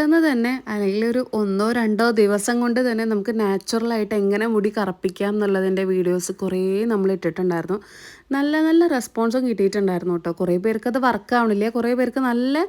പെട്ടെന്ന് തന്നെ അല്ലെങ്കിൽ ഒരു ഒന്നോ രണ്ടോ ദിവസം കൊണ്ട് തന്നെ നമുക്ക് നാച്ചുറലായിട്ട് എങ്ങനെ മുടി കറപ്പിക്കാം എന്നുള്ളതിന്റെ വീഡിയോസ് കുറേ നമ്മൾ ഇട്ടിട്ടുണ്ടായിരുന്നു. നല്ല നല്ല റെസ്പോൺസും കിട്ടിയിട്ടുണ്ടായിരുന്നു കേട്ടോ കുറേ പേർക്ക് അത് വർക്ക് ആവണില്ല. കുറേ പേർക്ക് നല്ല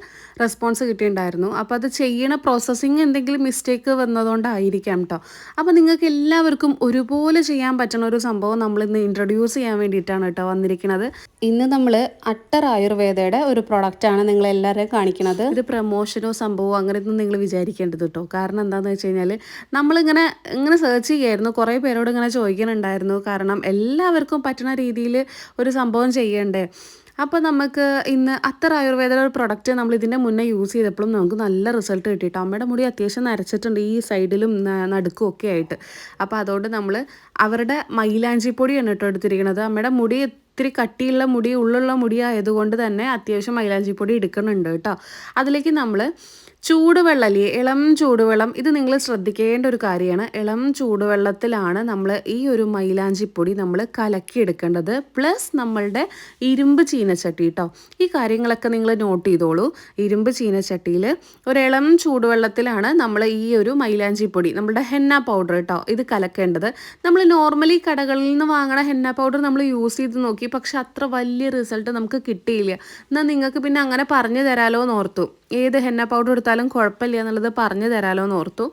റെസ്പോൺസ് കിട്ടിയിട്ടുണ്ടായിരുന്നു. അപ്പോൾ അത് ചെയ്യണ പ്രോസസ്സിങ് എന്തെങ്കിലും മിസ്റ്റേക്ക് വന്നതുകൊണ്ടായിരിക്കാം കേട്ടോ അപ്പോൾ നിങ്ങൾക്ക് എല്ലാവർക്കും ഒരുപോലെ ചെയ്യാൻ പറ്റുന്ന ഒരു സംഭവം നമ്മൾ ഇന്ന് ഇൻട്രൊഡ്യൂസ് ചെയ്യാൻ വേണ്ടിയിട്ടാണ് കേട്ടോ വന്നിരിക്കുന്നത് ഇന്ന് നമ്മൾ അട്ടർ ആയുർവേദയുടെ ഒരു പ്രൊഡക്റ്റാണ് നിങ്ങളെല്ലാവരെയും കാണിക്കുന്നത് ഇത് പ്രമോഷനോ സംഭവമോ അങ്ങനെയൊന്നും നിങ്ങൾ വിചാരിക്കേണ്ടത് കേട്ടോ കാരണം എന്താണെന്ന് വെച്ച് കഴിഞ്ഞാൽ നമ്മളിങ്ങനെ ഇങ്ങനെ സെർച്ച് ചെയ്യായിരുന്നു. കുറേ പേരോട് ഇങ്ങനെ ചോദിക്കുന്നുണ്ടായിരുന്നു കാരണം എല്ലാവർക്കും പറ്റുന്ന രീതിയിൽ ഒരു സംഭവം ചെയ്യണ്ടേ. അപ്പോൾ നമുക്ക് ഇന്ന് അത്ര ആയുർവേദ ഒരു പ്രൊഡക്റ്റ് നമ്മൾ ഇതിന്റെ മുന്നേ യൂസ് ചെയ്തപ്പോഴും നമുക്ക് നല്ല റിസൾട്ട് കിട്ടിയിട്ട്. അമ്മയുടെ മുടി അത്യാവശ്യം നരച്ചിട്ടുണ്ട് ഈ സൈഡിലും നടുക്കും ഒക്കെ ആയിട്ട്. അപ്പോൾ അതുകൊണ്ട് നമ്മൾ അവരുടെ മൈലാഞ്ചി പൊടിയാണ് കേട്ടോ എടുത്തിരിക്കുന്നത് അമ്മയുടെ മുടി ഇത്തിരി കട്ടിയുള്ള മുടി ഉള്ളുള്ള മുടി ആയതുകൊണ്ട് തന്നെ അത്യാവശ്യം മൈലാഞ്ചിപ്പൊടി എടുക്കുന്നുണ്ട് കേട്ടോ. അതിലേക്ക് നമ്മൾ ചൂടുവെള്ളല്ലേ? ഇളം ചൂടുവെള്ളം. ഇത് നിങ്ങൾ ശ്രദ്ധിക്കേണ്ട ഒരു കാര്യമാണ്. ഇളം ചൂടുവെള്ളത്തിലാണ് നമ്മൾ ഈ ഒരു മൈലാഞ്ചിപ്പൊടി നമ്മൾ കലക്കിയെടുക്കേണ്ടത്. പ്ലസ് നമ്മളുടെ ഇരുമ്പ് ചീനച്ചട്ടി കേട്ടോ ഈ കാര്യങ്ങളൊക്കെ നിങ്ങൾ നോട്ട് ചെയ്തോളൂ. ഇരുമ്പ് ചീനച്ചട്ടിയിൽ ഒരു ഇളം ചൂടുവെള്ളത്തിലാണ് നമ്മൾ ഈ ഒരു മൈലാഞ്ചിപ്പൊടി നമ്മുടെ ഹെന്ന പൗഡർ കേട്ടോ ഇത് കലക്കേണ്ടത്. നമ്മൾ നോർമലി കടകളിൽ നിന്ന് വാങ്ങണ ഹെന്ന പൗഡർ നമ്മൾ യൂസ് ചെയ്ത് നോക്കി പക്ഷെ അത്ര വലിയ റിസൾട്ട് നമുക്ക് കിട്ടിയില്ല. എന്നാൽ നിങ്ങൾക്ക് പിന്നെ അങ്ങനെ പറഞ്ഞു തരാലോ എന്ന് ഓർത്തു. ഏത് ഹെന്ന പൗഡർ എടുത്താലും കുഴപ്പമില്ല എന്നുള്ളത് പറഞ്ഞു തരാലോ എന്ന് ഓർത്തു.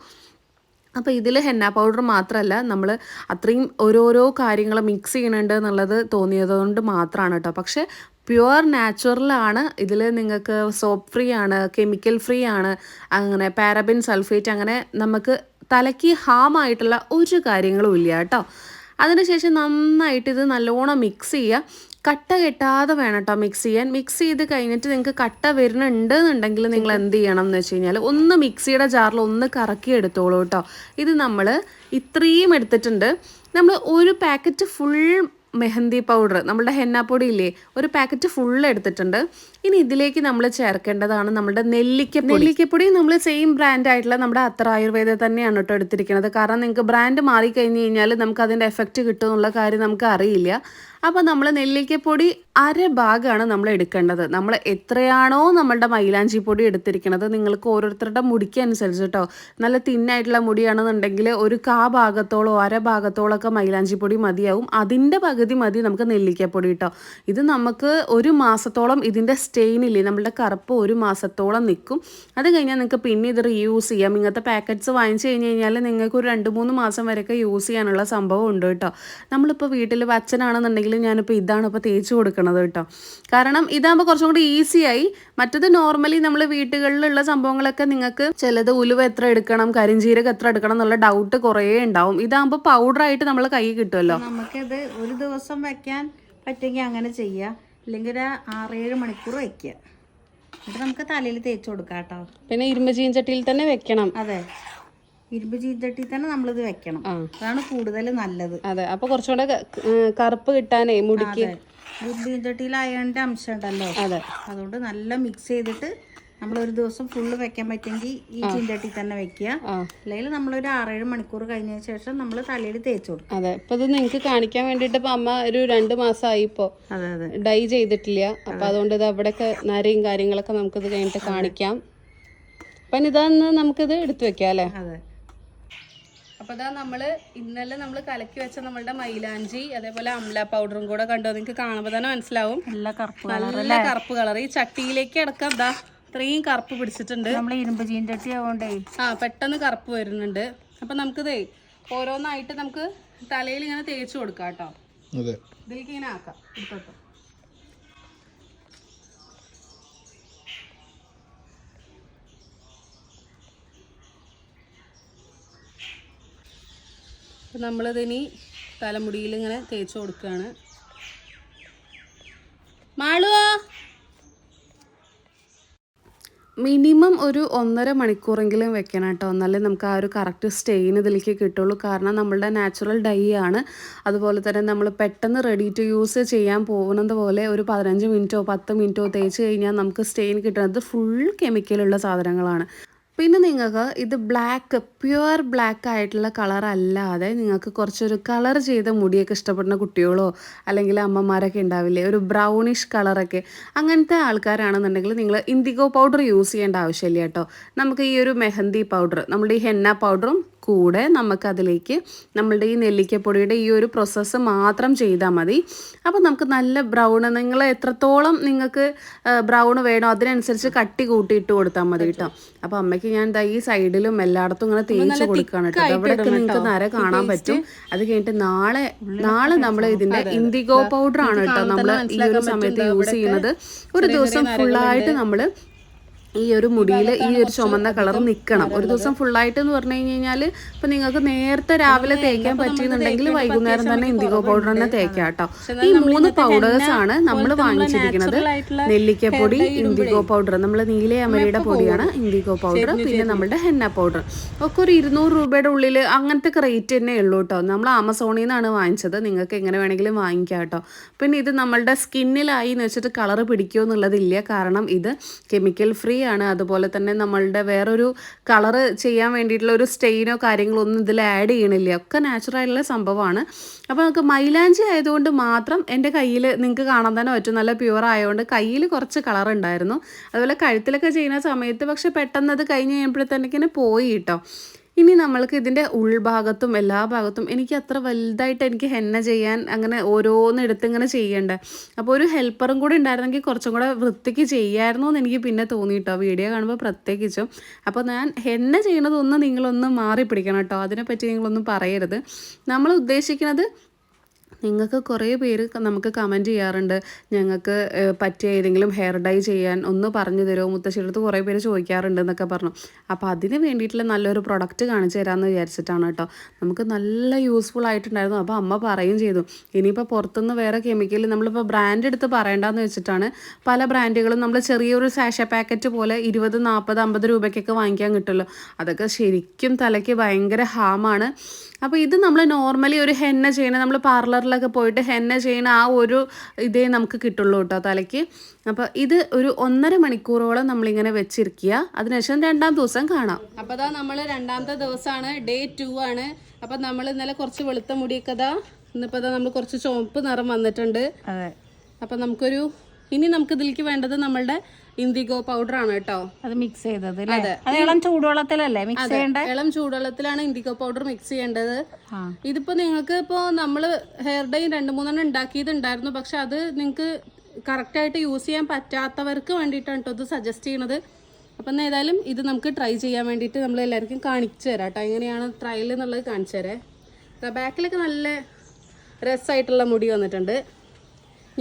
അപ്പോൾ ഇതിൽ ഹെന്ന പൗഡർ മാത്രമല്ല നമ്മൾ അത്രയും ഓരോരോ കാര്യങ്ങൾ മിക്സ് ചെയ്യണുണ്ട് എന്നുള്ളത് തോന്നിയതുകൊണ്ട് മാത്രമാണ് കേട്ടോ. പക്ഷേ പ്യുവർ നാച്ചുറലാണ് ഇതിൽ നിങ്ങൾക്ക് സോപ്പ് ഫ്രീ ആണ് കെമിക്കൽ ഫ്രീ ആണ് അങ്ങനെ പാരബിൻ സൾഫേറ്റ് അങ്ങനെ നമുക്ക് തലയ്ക്ക് ഹാം ആയിട്ടുള്ള ഒരു കാര്യങ്ങളും ഇല്ല കേട്ടോ. അതിനുശേഷം നന്നായിട്ട് ഇത് നല്ലോണം മിക്സ് ചെയ്യുക. കട്ട കെട്ടാതെ വേണം കേട്ടോ മിക്സ് ചെയ്യാൻ. മിക്സ് ചെയ്ത് കഴിഞ്ഞിട്ട് നിങ്ങൾക്ക് കട്ട വരുന്നുണ്ട് എന്നുണ്ടെങ്കിൽ നിങ്ങൾ എന്ത് ചെയ്യണം എന്ന് വെച്ച് കഴിഞ്ഞാൽ ഒന്ന് മിക്സിയുടെ ജാറിൽ ഒന്ന് കറക്കി എടുത്തോളൂ കേട്ടോ ഇത് നമ്മൾ ഇത്രയും എടുത്തിട്ടുണ്ട്. നമ്മൾ ഒരു പാക്കറ്റ് ഫുൾ മെഹന്തി പൗഡർ നമ്മുടെ ഹെന്നാപ്പൊടി ഇല്ലേ ഒരു പാക്കറ്റ് ഫുൾ എടുത്തിട്ടുണ്ട്. ഇനി ഇതിലേക്ക് നമ്മൾ ചേർക്കേണ്ടതാണ് നമ്മുടെ നെല്ലിക്ക നെല്ലിക്കപ്പൊടി നമ്മൾ സെയിം ബ്രാൻഡ് ആയിട്ടുള്ള നമ്മുടെ അത്ര ആയുർവേദ തന്നെയാണ് കേട്ടോ എടുത്തിരിക്കുന്നത്. കാരണം നിങ്ങൾക്ക് ബ്രാൻഡ് മാറി കഴിഞ്ഞ് കഴിഞ്ഞാൽ നമുക്ക് അതിന്റെ എഫക്റ്റ് കിട്ടും എന്നുള്ള കാര്യം നമുക്ക് അറിയില്ല. അപ്പോൾ നമ്മൾ നെല്ലിക്കപ്പൊടി അര ഭാഗമാണ് നമ്മൾ എടുക്കേണ്ടത്. നമ്മൾ എത്രയാണോ നമ്മളുടെ മൈലാഞ്ചി പൊടി എടുത്തിരിക്കുന്നത് നിങ്ങൾക്ക് ഓരോരുത്തരുടെ മുടിക്ക് അനുസരിച്ച് കേട്ടോ നല്ല തിന്നായിട്ടുള്ള മുടിയാണെന്നുണ്ടെങ്കിൽ ഒരു കാ ഭാഗത്തോളോ അര ഭാഗത്തോളോ ഒക്കെ മൈലാഞ്ചി പൊടി മതിയാവും. അതിന്റെ പകുതി മതി നമുക്ക് നെല്ലിക്കപ്പൊടി കേട്ടോ ഇത് നമുക്ക് ഒരു മാസത്തോളം ഇതിന്റെ സ്റ്റെയിൻ ഇല്ലേ നമ്മളുടെ കറുപ്പ് ഒരു മാസത്തോളം നിൽക്കും അത് കഴിഞ്ഞാൽ നിങ്ങൾക്ക് പിന്നെ ഇത് റീയൂസ് ചെയ്യാം. ഇങ്ങനത്തെ പാക്കറ്റ്സ് വാങ്ങിച്ചു കഴിഞ്ഞ് കഴിഞ്ഞാൽ നിങ്ങൾക്ക് ഒരു രണ്ട് മൂന്ന് മാസം വരെയൊക്കെ യൂസ് ചെയ്യാനുള്ള സംഭവം ഉണ്ട് കേട്ടോ നമ്മളിപ്പോൾ വീട്ടിൽ അച്ഛനാണെന്നുണ്ടെങ്കിൽ ഞാനിപ്പോൾ ഇതാണ് ഇപ്പോൾ തേച്ച് കൊടുക്കണത് കേട്ടോ. കാരണം ഇതാകുമ്പോൾ കുറച്ചും കൂടി ഈസിയായി മറ്റത് നോർമലി നമ്മൾ വീട്ടുകളിലുള്ള സംഭവങ്ങളൊക്കെ നിങ്ങൾക്ക് ചിലത് ഉലുവ എത്ര എടുക്കണം കരിഞ്ചീരക എത്ര എടുക്കണം എന്നുള്ള ഡൗട്ട് കുറേ ഉണ്ടാവും. ഇതാകുമ്പോൾ പൗഡറായിട്ട് നമ്മൾ കൈ കിട്ടുമല്ലോ. നമുക്കത് ഒരു ദിവസം വെക്കാൻ പറ്റുമെങ്കിൽ അങ്ങനെ ചെയ്യാം. അല്ലെങ്കിൽ ഒരു ആറേഴ് മണിക്കൂർ വെക്കുക. എന്നിട്ട് നമുക്ക് തലയിൽ തേച്ച് കൊടുക്കാം കേട്ടോ. പിന്നെ ഇരുമ്പ് ചീഞ്ചട്ടിയിൽ തന്നെ വെക്കണം. അതെ. ഇരുമ്പ് ചീത്തട്ടി തന്നെ നമ്മളിത് വെക്കണം. അതാണ് കൂടുതൽ നല്ലത്. അതെ അപ്പൊ കുറച്ചുകൂടെ കറുപ്പ് കിട്ടാനേ മുടിക്ക്. ഇരുമ്പ് ചീത്തട്ടിയിൽ അയണിന്റെ അംശം ഉണ്ടല്ലോ അതെ. അതുകൊണ്ട് നല്ല മിക്സ് ചെയ്തിട്ട് നമ്മൾ ഒരു ദിവസം ഫുള്ള് വെക്കാൻ പറ്റുമെങ്കിൽ ഈ ചീന്തട്ടി തന്നെ വെക്കുക. അല്ലെങ്കിൽ അല്ലെങ്കിൽ നമ്മളൊരു ആറേഴ് മണിക്കൂർ കഴിഞ്ഞതിന് ശേഷം നമ്മൾ തലയിൽ തേച്ചു കൊടുക്കും അതെ. ഇപ്പൊ ഇത് നിങ്ങൾക്ക് കാണിക്കാൻ വേണ്ടിട്ട് ഇപ്പൊ അമ്മ ഒരു രണ്ട് മാസമായി ഇപ്പോ ഡൈ ചെയ്തിട്ടില്ല. അപ്പൊ അതുകൊണ്ട് ഇത് അവിടെയൊക്കെ നരയും കാര്യങ്ങളൊക്കെ നമുക്കിത് കഴിഞ്ഞിട്ട് കാണിക്കാം. അപ്പൊ ഇതാന്ന് നമുക്കിത് എടുത്തു വെക്കാം അല്ലേ? അതെ. അപ്പൊ ഇതാ നമ്മൾ ഇന്നലെ നമ്മൾ കലക്കി വെച്ച നമ്മളുടെ മൈലാഞ്ചി അതേപോലെ അംല പൗഡറും കൂടെ കണ്ടോ? നിങ്ങൾക്ക് കാണുമ്പോൾ തന്നെ മനസ്സിലാവും. നല്ല കറുപ്പ് നല്ല കറുപ്പ് കളർ ഈ ചട്ടിയിലേക്ക് അടക്കം ഇതാ ഇത്രയും കറുപ്പ് പിടിച്ചിട്ടുണ്ട്. നമ്മൾ ഇരുമ്പ് ചീൻചട്ടി ആവണ്ടേ? ആ പെട്ടെന്ന് കറുപ്പ് വരുന്നുണ്ട്. അപ്പൊ നമുക്കിതേ ഓരോന്നായിട്ട് നമുക്ക് തലയിൽ ഇങ്ങനെ തേച്ച് കൊടുക്കാം കേട്ടോ അതെ. ഇതിലേക്ക് ഇങ്ങനെ ആക്കാം. എടുത്തോട്ടോ. അപ്പം നമ്മളിതിനി തലമുടിയിൽ ഇങ്ങനെ തേച്ച് കൊടുക്കുകയാണ് മാളുവോ മിനിമം ഒരു ഒന്നര മണിക്കൂറെങ്കിലും വെക്കണം കേട്ടോ. എന്നാലേ നമുക്ക് ആ ഒരു കറക്റ്റ് സ്റ്റെയിൻ ഇതിലേക്ക് കിട്ടുള്ളൂ. കാരണം നമ്മളുടെ നാച്ചുറൽ ഡൈ ആണ്. അതുപോലെ തന്നെ നമ്മൾ പെട്ടെന്ന് റെഡി ടു യൂസ് ചെയ്യാൻ പോകുന്നത് പോലെ ഒരു പതിനഞ്ച് മിനിറ്റോ പത്ത് മിനിറ്റോ തേച്ച് കഴിഞ്ഞാൽ നമുക്ക് സ്റ്റെയിൻ കിട്ടുന്നത് ഫുൾ കെമിക്കലുള്ള സാധനങ്ങളാണ്. പിന്നെ നിങ്ങൾക്ക് ഇത് ബ്ലാക്ക് പ്യുവർ ബ്ലാക്ക് ആയിട്ടുള്ള കളർ അല്ലാതെ നിങ്ങൾക്ക് കുറച്ചൊരു കളർ ചെയ്ത മുടിയൊക്കെ ഇഷ്ടപ്പെടുന്ന കുട്ടികളോ അല്ലെങ്കിൽ അമ്മമാരൊക്കെ ഉണ്ടാവില്ലേ? ഒരു ബ്രൗണിഷ് കളറൊക്കെ അങ്ങനത്തെ ആൾക്കാരാണെന്നുണ്ടെങ്കിൽ നിങ്ങൾ ഇൻഡിഗോ പൗഡർ യൂസ് ചെയ്യേണ്ട ആവശ്യമില്ല കേട്ടോ. നമുക്ക് ഈ ഒരു മെഹന്തി പൗഡർ നമ്മുടെ ഈ ഹെന്ന പൗഡറും കൂടെ നമുക്കതിലേക്ക് നമ്മളുടെ ഈ നെല്ലിക്കപ്പൊടിയുടെ ഈ ഒരു പ്രോസസ്സ് മാത്രം ചെയ്താൽ മതി. അപ്പോൾ നമുക്ക് നല്ല ബ്രൗൺ നിങ്ങൾ എത്രത്തോളം നിങ്ങൾക്ക് ബ്രൗൺ വേണോ അതിനനുസരിച്ച് കട്ടി കൂട്ടിയിട്ട് കൊടുത്താൽ മതി കേട്ടോ. അപ്പോൾ അമ്മയ്ക്ക് ഞാൻ ദാ ഈ സൈഡിലും എല്ലായിടത്തും ഇങ്ങനെ തേച്ച് കൊടുക്കുകയാണ് കേട്ടോ. അവിടെയൊക്കെ നിങ്ങൾക്ക് നര കാണാൻ പറ്റും. അത് കഴിഞ്ഞിട്ട് നാളെ നാളെ നമ്മൾ ഇതിന്റെ ഇൻഡിഗോ പൗഡർ ആണ് കേട്ടോ. നമ്മൾ ഈ ഒരു സമയത്ത് യൂസ് ചെയ്യുന്നത്. ഒരു ദിവസം ഫുള്ളായിട്ട് നമ്മൾ ഈ ഒരു മുടിയിൽ ഈ ഒരു ചുമന്ന കളർ നിൽക്കണം ഒരു ദിവസം ഫുള്ളായിട്ട് എന്ന് പറഞ്ഞു കഴിഞ്ഞ് കഴിഞ്ഞാൽ ഇപ്പം നിങ്ങൾക്ക് നേരത്തെ രാവിലെ തേക്കാൻ പറ്റിയെന്നുണ്ടെങ്കിൽ വൈകുന്നേരം തന്നെ ഇൻഡിഗോ പൗഡർ തന്നെ തേക്കാം കേട്ടോ. ഈ മൂന്ന് പൗഡേഴ്സ് ആണ് നമ്മൾ വാങ്ങിച്ചിരിക്കുന്നത്. നെല്ലിക്കപ്പൊടി ഇൻഡിഗോ പൗഡർ നമ്മൾ നീലയമരിയുടെ പൊടിയാണ് ഇൻഡിഗോ പൗഡർ പിന്നെ നമ്മുടെ ഹെന്ന പൗഡർ ഒക്കെ ഒരു ഇരുന്നൂറ് രൂപയുടെ ഉള്ളിൽ അങ്ങനത്തെ റേറ്റ് തന്നെ ഉള്ളൂ കേട്ടോ. നമ്മൾ ആമസോണിൽ നിന്നാണ് വാങ്ങിച്ചത്. നിങ്ങൾക്ക് എങ്ങനെ വേണമെങ്കിലും വാങ്ങിക്കാം കേട്ടോ. പിന്നെ ഇത് നമ്മളുടെ സ്കിന്നിലായി എന്ന് വെച്ചിട്ട് കളർ പിടിക്കുമോ എന്നുള്ളതില്ല. കാരണം ഇത് കെമിക്കൽ ഫ്രീ ആണ്. അതുപോലെ തന്നെ നമ്മളുടെ വേറൊരു കളറ് ചെയ്യാൻ വേണ്ടിയിട്ടുള്ള ഒരു സ്റ്റെയിനോ കാര്യങ്ങളോ ഒന്നും ഇതിൽ ആഡ് ചെയ്യണില്ല. ഒക്കെ നാച്ചുറലായിട്ടുള്ള സംഭവമാണ്. അപ്പോൾ നമുക്ക് മൈലാഞ്ചി ആയതുകൊണ്ട് മാത്രം എന്റെ കയ്യിൽ നിങ്ങൾക്ക് കാണാൻ തന്നെ പറ്റും. നല്ല പ്യുവർ ആയതുകൊണ്ട് കയ്യിൽ കുറച്ച് കളർ ഉണ്ടായിരുന്നു. അതുപോലെ കഴുത്തിലൊക്കെ ചെയ്യുന്ന സമയത്ത് പക്ഷെ പെട്ടെന്ന് അത് കഴിഞ്ഞ് കഴിയുമ്പോഴത്തേക്കിനെ പോയി കേട്ടോ. ഇനി നമ്മൾക്ക് ഇതിന്റെ ഉൾഭാഗത്തും എല്ലാ ഭാഗത്തും എനിക്ക് അത്ര വലുതായിട്ട് എനിക്ക് ഹെന്ന ചെയ്യാൻ അങ്ങനെ ഓരോന്നെടുത്ത് ഇങ്ങനെ ചെയ്യണ്ടേ. അപ്പോൾ ഒരു ഹെൽപ്പറും കൂടെ ഉണ്ടായിരുന്നെങ്കിൽ കുറച്ചും കൂടെ വൃത്തിക്ക് ചെയ്യായിരുന്നു എന്ന് എനിക്ക് പിന്നെ തോന്നി കേട്ടോ വീഡിയോ കാണുമ്പോൾ പ്രത്യേകിച്ചും. അപ്പോൾ ഞാൻ ഹെന്ന ചെയ്യണതൊന്നും നിങ്ങളൊന്ന് മാറി പിടിക്കണം കേട്ടോ. അതിനെപ്പറ്റി നിങ്ങളൊന്നും പറയരുത്. നമ്മൾ ഉദ്ദേശിക്കുന്നത് നിങ്ങൾക്ക് കുറേ പേര് നമുക്ക് കമന്റ് ചെയ്യാറുണ്ട്. ഞങ്ങൾക്ക് പറ്റിയ ഏതെങ്കിലും ഹെയർ ഡൈ ചെയ്യാൻ ഒന്ന് പറഞ്ഞു തരുമോ? മുത്തശ്ശിയുടെ കുറേ പേര് ചോദിക്കാറുണ്ട് എന്നൊക്കെ പറഞ്ഞു. അപ്പോൾ അതിന് വേണ്ടിയിട്ടുള്ള നല്ലൊരു പ്രൊഡക്റ്റ് കാണിച്ചു തരാമെന്ന് വിചാരിച്ചിട്ടാണ് കേട്ടോ. നമുക്ക് നല്ല യൂസ്ഫുൾ ആയിട്ടുണ്ടായിരുന്നു. അപ്പോൾ അമ്മ പറയും ചെയ്തു. ഇനിയിപ്പോൾ പുറത്തുനിന്ന് വേറെ കെമിക്കൽ നമ്മളിപ്പോൾ ബ്രാൻഡ് എടുത്ത് പറയേണ്ടതെന്ന് വെച്ചിട്ടാണ് പല ബ്രാൻഡുകളും നമ്മൾ ചെറിയൊരു സാഷ പാക്കറ്റ് പോലെ ഇരുപത് നാൽപ്പത് അമ്പത് രൂപയ്ക്കൊക്കെ വാങ്ങിക്കാൻ കിട്ടുമല്ലോ അതൊക്കെ ശരിക്കും തലയ്ക്ക് ഭയങ്കര ഹാമാണ് അപ്പോൾ ഇത് നമ്മൾ നോർമലി ഒരു ഹെന്ന ചെയ്യണ നമ്മൾ പാർലറിലൊക്കെ പോയിട്ട് ഹെന്ന ചെയ്യണ ആ ഒരു ഇതേ നമുക്ക് കിട്ടുള്ളൂ കേട്ടോ തലയ്ക്ക്. അപ്പോൾ ഇത് ഒരു ഒന്നര മണിക്കൂറോളം നമ്മളിങ്ങനെ വെച്ചിരിക്കുക. അതിനുശേഷം രണ്ടാം ദിവസം കാണാം. അപ്പോൾ അതാ നമ്മൾ രണ്ടാമത്തെ ദിവസമാണ്. ഡേ ടു ആണ്. അപ്പം നമ്മൾ ഇന്നലെ കുറച്ച് വെളുത്ത മുടിയൊക്കെ ഇതാ ഇന്നിപ്പോൾ ഇതാ നമ്മൾ കുറച്ച് ചുവപ്പ് നിറം വന്നിട്ടുണ്ട്. അതെ. അപ്പം നമുക്കൊരു ഇനി നമുക്ക് ഇതിലേക്ക് വേണ്ടത് നമ്മളുടെ ഇൻഡിഗോ പൗഡർ ആണ് കേട്ടോ. അത് മിക്സ് ചെയ്തത് അത്. ഇളം ചൂടുവെള്ളത്തിലല്ലേ മിക്സ് ചെയ്യേണ്ടത് ഇളം ചൂടുവെള്ളത്തിലാണ് ഇൻഡിഗോ പൗഡർ മിക്സ് ചെയ്യേണ്ടത്. ഇതിപ്പോ നിങ്ങൾക്ക് ഇപ്പോ നമ്മൾ ഹെയർ ഡൈ രണ്ട് മൂന്നെണ്ണം ഉണ്ടാക്കിയതുണ്ടായിരുന്നു പക്ഷെ അത് നിങ്ങൾക്ക് കറക്റ്റായിട്ട് യൂസ് ചെയ്യാൻ പറ്റാത്തവർക്ക് വേണ്ടിട്ടാണ് കേട്ടോ ഇത് സജസ്റ്റ് ചെയ്യണത്. അപ്പം ഏതായാലും ഇത് നമുക്ക് ട്രൈ ചെയ്യാൻ വേണ്ടിയിട്ട് നമ്മൾ എല്ലാവർക്കും കാണിച്ചു തരാം കേട്ടോ എങ്ങനെയാണ് ട്രയൽ എന്നുള്ളത് കാണിച്ചു തരാം. ബാക്കിലൊക്കെ നല്ല രസമായിട്ടുള്ള മുടി വന്നിട്ടുണ്ട്.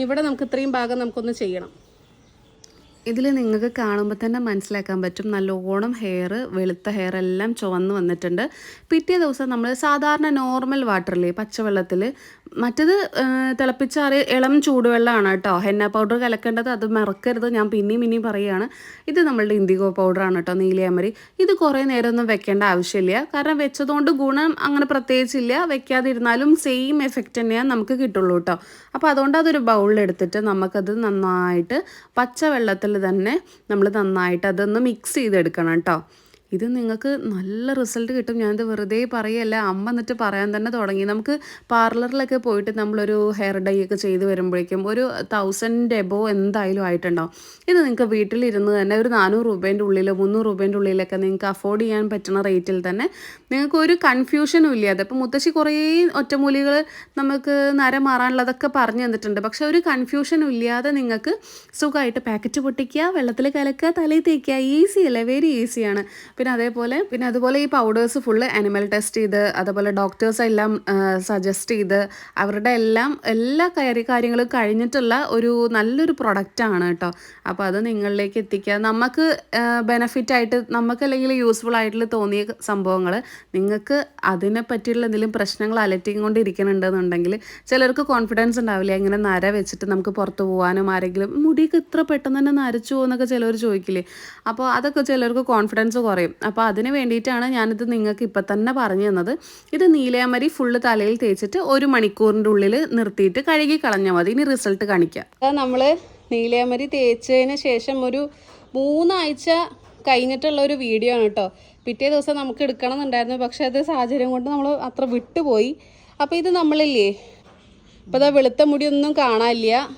ഇവിടെ നമുക്ക് ഇത്രയും ഭാഗം നമുക്കൊന്ന് ചെയ്യണം. ഇതിൽ നിങ്ങൾക്ക് കാണുമ്പോൾ തന്നെ മനസ്സിലാക്കാൻ പറ്റും. നല്ലോണം ഹെയർ വെളുത്ത ഹെയർ എല്ലാം ചുവന്ന് വന്നിട്ടുണ്ട്. പിറ്റേ ദിവസം നമ്മൾ സാധാരണ നോർമൽ വാട്ടറിൽ പച്ചവെള്ളത്തിൽ മറ്റത് തിളപ്പിച്ചാറ് ഇളം ചൂടുവെള്ളമാണ് കേട്ടോ. ഹെന്ന പൗഡർ കലക്കേണ്ടത് അത് മറക്കരുത്. ഞാൻ പിന്നെയും പിന്നെയും പറയുകയാണ്. ഇത് നമ്മളുടെ ഇൻഡിഗോ പൗഡറാണ് കേട്ടോ നീലിയാമരി ഇത് കുറേ നേരമൊന്നും വെക്കേണ്ട ആവശ്യമില്ല. കാരണം വെച്ചതുകൊണ്ട് ഗുണം അങ്ങനെ പ്രത്യേകിച്ചില്ല. വെക്കാതിരുന്നാലും സെയിം എഫക്റ്റ് തന്നെയാണ് നമുക്ക് കിട്ടുള്ളൂ കേട്ടോ. അപ്പോൾ അതുകൊണ്ട് അതൊരു ബൗളിലെടുത്തിട്ട് നമുക്കത് നന്നായിട്ട് പച്ചവെള്ളത്തിൽ തന്നെ നമ്മൾ നന്നായിട്ട് അതൊന്ന് മിക്സ് ചെയ്തെടുക്കണം കേട്ടോ. ഇത് നിങ്ങൾക്ക് നല്ല റിസൾട്ട് കിട്ടും. ഞാനിത് വെറുതെ പറയല്ല. അമ്മ എന്നിട്ട് പറയാൻ തന്നെ തുടങ്ങി. നമുക്ക് പാർലറിലൊക്കെ പോയിട്ട് നമ്മളൊരു ഹെയർ ഡൈ ഒക്കെ ചെയ്ത് വരുമ്പോഴേക്കും ഒരു തൗസൻഡ് എബോ എന്തായാലും ആയിട്ടുണ്ടാവും. ഇത് നിങ്ങൾക്ക് വീട്ടിലിരുന്ന് തന്നെ ഒരു നാനൂറ് രൂപേന്റെ ഉള്ളിലോ മുന്നൂറ് രൂപേന്റെ ഉള്ളിലൊക്കെ നിങ്ങൾക്ക് അഫോർഡ് ചെയ്യാൻ പറ്റുന്ന റേറ്റിൽ തന്നെ നിങ്ങൾക്ക് ഒരു കൺഫ്യൂഷനും ഇല്ലാതെ ഇപ്പം മുത്തശ്ശി കുറേ ഒറ്റമൂലികൾ നമുക്ക് നര മാറാനുള്ളതൊക്കെ പറഞ്ഞു തന്നിട്ടുണ്ട്. പക്ഷെ ഒരു കൺഫ്യൂഷനും ഇല്ലാതെ നിങ്ങൾക്ക് സുഖമായിട്ട് പാക്കറ്റ് പൊട്ടിക്കുക വെള്ളത്തിൽ കലക്കുക തലയിൽ തേക്കുക ഈസി അല്ലേ? വെരി ഈസിയാണ് പിന്നെ അതേപോലെ പിന്നെ അതുപോലെ ഈ പൗഡേഴ്സ് ഫുള്ള് അനിമൽ ടെസ്റ്റ് ചെയ്ത് അതേപോലെ ഡോക്ടേഴ്സ് എല്ലാം സജസ്റ്റ് ചെയ്ത് അവരുടെ എല്ലാം എല്ലാ കാര്യ കാര്യങ്ങളും കഴിഞ്ഞിട്ടുള്ള ഒരു നല്ലൊരു പ്രൊഡക്റ്റാണ് കേട്ടോ. അപ്പോൾ അത് നിങ്ങളിലേക്ക് എത്തിക്കുക. നമുക്ക് ബെനഫിറ്റ് ആയിട്ട് നമുക്ക് അല്ലെങ്കിൽ യൂസ്ഫുൾ ആയിട്ടുള്ള തോന്നിയ സംഭവങ്ങൾ നിങ്ങൾക്ക് അതിനെ പറ്റിയുള്ള എന്തെങ്കിലും പ്രശ്നങ്ങൾ അലറ്റിക്കൊണ്ടിരിക്കുന്നുണ്ടെന്നുണ്ടെങ്കിൽ ചിലർക്ക് കോൺഫിഡൻസ് ഉണ്ടാവില്ല. ഇങ്ങനെ നര വെച്ചിട്ട് നമുക്ക് പുറത്ത് പോകാനും ആരെങ്കിലും മുടിയൊക്കെ ഇത്ര പെട്ടെന്ന് തന്നെ നരച്ചു പോകുന്നൊക്കെ ചിലർ ചോദിക്കില്ലേ? അപ്പോൾ അതൊക്കെ ചിലർക്ക് കോൺഫിഡൻസ് കുറയും. അപ്പോൾ അതിന് വേണ്ടിയിട്ടാണ് ഞാനിത് നിങ്ങൾക്ക് ഇപ്പം തന്നെ പറഞ്ഞു തന്നത്. ഇത് നീലയമരി ഫുള്ള് തലയിൽ തേച്ചിട്ട് ഒരു മണിക്കൂറിന്റെ ഉള്ളിൽ നിർത്തിയിട്ട് കഴുകി കളഞ്ഞാൽ മതി. ഇനി റിസൾട്ട് കാണിക്കാം. നമ്മൾ നീലയമരി തേച്ചതിന് ശേഷം ഒരു മൂന്നാഴ്ച കഴിഞ്ഞിട്ടുള്ള ഒരു വീഡിയോ ആണ് കേട്ടോ പിറ്റേ ദിവസം നമുക്ക് എടുക്കണം എന്നുണ്ടായിരുന്നു പക്ഷെ അത് സാഹചര്യം കൊണ്ട് നമ്മൾ അത്ര വിട്ടുപോയി. അപ്പോൾ ഇത് നമ്മളില്ലേ? ഇപ്പോൾ ഇതാ വെളുത്ത മുടിയൊന്നും കാണാനില്ല.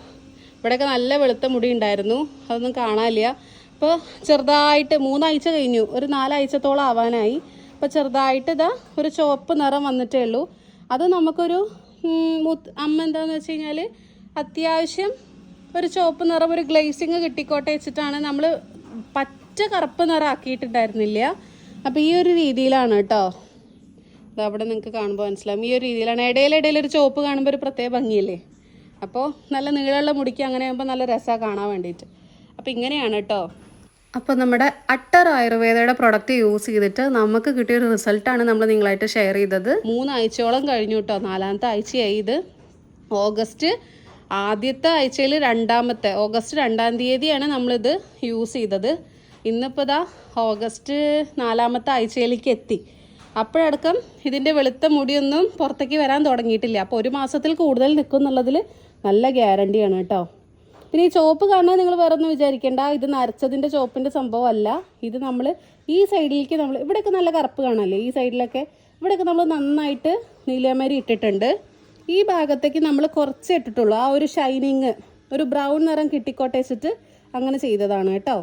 ഇവിടെയൊക്കെ നല്ല വെളുത്ത മുടി ഉണ്ടായിരുന്നു. അതൊന്നും കാണാനില്ല. ഇപ്പോൾ ചെറുതായിട്ട് മൂന്നാഴ്ച കഴിഞ്ഞു. ഒരു നാലാഴ്ചത്തോളം ആവാനായി. അപ്പോൾ ചെറുതായിട്ട് ഇതാ ഒരു ചുവപ്പ് നിറം വന്നിട്ടേ ഉള്ളൂ. അത് നമുക്കൊരു അമ്മ എന്താണെന്ന് വെച്ച് കഴിഞ്ഞാൽ അത്യാവശ്യം ഒരു ചുവപ്പ് നിറം ഒരു ഗ്ലേസിങ് കിട്ടിക്കോട്ടെ വെച്ചിട്ടാണ് നമ്മൾ പച്ച കറുപ്പ് നിറം ആക്കിയിട്ടുണ്ടായിരുന്നില്ല. അപ്പോൾ ഈ ഒരു രീതിയിലാണ് കേട്ടോ. അവിടെ നിങ്ങൾക്ക് കാണുമ്പോൾ മനസ്സിലാവും. ഈ ഒരു രീതിയിലാണ്. ഇടയിൽ ഒരു ചുവപ്പ് കാണുമ്പോൾ ഒരു പ്രത്യേക ഭംഗിയല്ലേ? അപ്പോൾ നല്ല നീളമുള്ള മുടിക്ക് അങ്ങനെ ആകുമ്പോൾ നല്ല രസമാണ് കാണാൻ വേണ്ടിയിട്ട് അപ്പോൾ ഇങ്ങനെയാണ് കേട്ടോ. അപ്പോൾ നമ്മുടെ അട്ടർ ആയുർവേദയുടെ പ്രൊഡക്റ്റ് യൂസ് ചെയ്തിട്ട് നമുക്ക് കിട്ടിയ കിട്ടിയൊരു റിസൾട്ടാണ് നമ്മൾ നിങ്ങളായിട്ട് ഷെയർ ചെയ്തത്. മൂന്നാഴ്ചയോളം കഴിഞ്ഞു കേട്ടോ നാലാമത്തെ ആഴ്ചയായി ഇത്. ഓഗസ്റ്റ് ആദ്യത്തെ ആഴ്ചയിൽ രണ്ടാമത്തെ ഓഗസ്റ്റ് രണ്ടാം തീയതിയാണ് നമ്മളിത് യൂസ് ചെയ്തത്. ഇന്നിപ്പോൾ ഇതാ ഓഗസ്റ്റ് നാലാമത്തെ ആഴ്ചയിലേക്ക് എത്തി. അപ്പോഴടക്കം ഇതിന്റെ വെളുത്ത മുടിയൊന്നും പുറത്തേക്ക് വരാൻ തുടങ്ങിയിട്ടില്ല. അപ്പോൾ ഒരു മാസത്തിൽ കൂടുതൽ നിൽക്കും എന്നുള്ളതിൽ നല്ല ഗ്യാരണ്ടിയാണ് കേട്ടോ പിന്നെ ഈ ചോപ്പ് കാണാൻ നിങ്ങൾ വേറെ ഒന്നും വിചാരിക്കേണ്ട. ഇത് നരച്ചതിന്റെ ചോപ്പിന്റെ സംഭവമല്ല. ഇത് നമ്മൾ ഈ സൈഡിലേക്ക് നമ്മൾ ഇവിടെയൊക്കെ നല്ല കറുപ്പ് കാണാമല്ലേ ഈ സൈഡിലൊക്കെ ഇവിടെയൊക്കെ നമ്മൾ നന്നായിട്ട് നീലമരി ഇട്ടിട്ടുണ്ട്. ഈ ഭാഗത്തേക്ക് നമ്മൾ കുറച്ച് ഇട്ടിട്ടുള്ളൂ. ആ ഒരു ഷൈനിങ് ഒരു ബ്രൗൺ നിറം കിട്ടിക്കോട്ടേച്ചിട്ട് അങ്ങനെ ചെയ്തതാണ് കേട്ടോ.